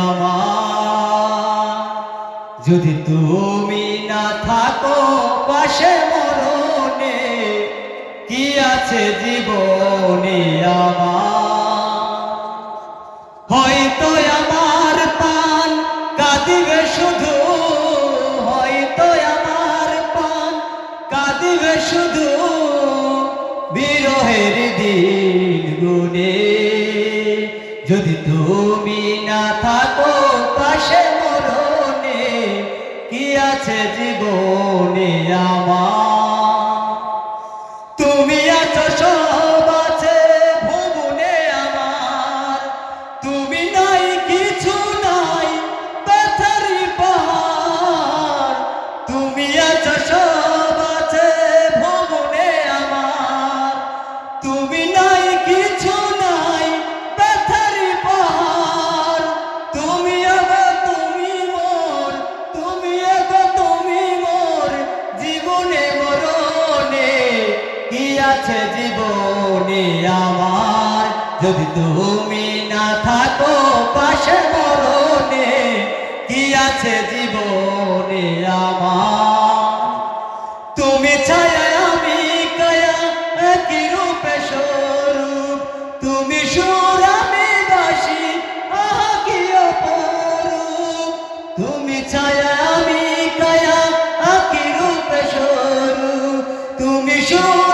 আমার। যদি তুমি না থাকো পাশে মরণে, কি আছে জীবনী আমার? হয়তো আমার পান কাঁদিবে শুধু, হয়তো আমার পান কাঁদিবে শুধু। বিরহের দিন গুনে যদি তুমি না থাকো পাশে মরণে, কি আছে জীবনে আমার? তুমি আছো সব আছে ভুবনে আমার। তুমি নাই, কিছু নাই, পাথারি পাহাড়। তুমি আছো সব আছে ভুবনে আমার। তুমি নাই কি আছে জীবনে আমার? যদি তুমি না থাকো পাশে মরণে, কি আছে জীবনে আমার? তুমি ছায়া, আমি কায়া, একই রূপে স্বরূপ। তুমি সুর, আমি বাসি, আহা, কি অপরূপ। তুমি ছায়া, আমি কায়া, একই রূপে স্বরূপ। তুমি সুর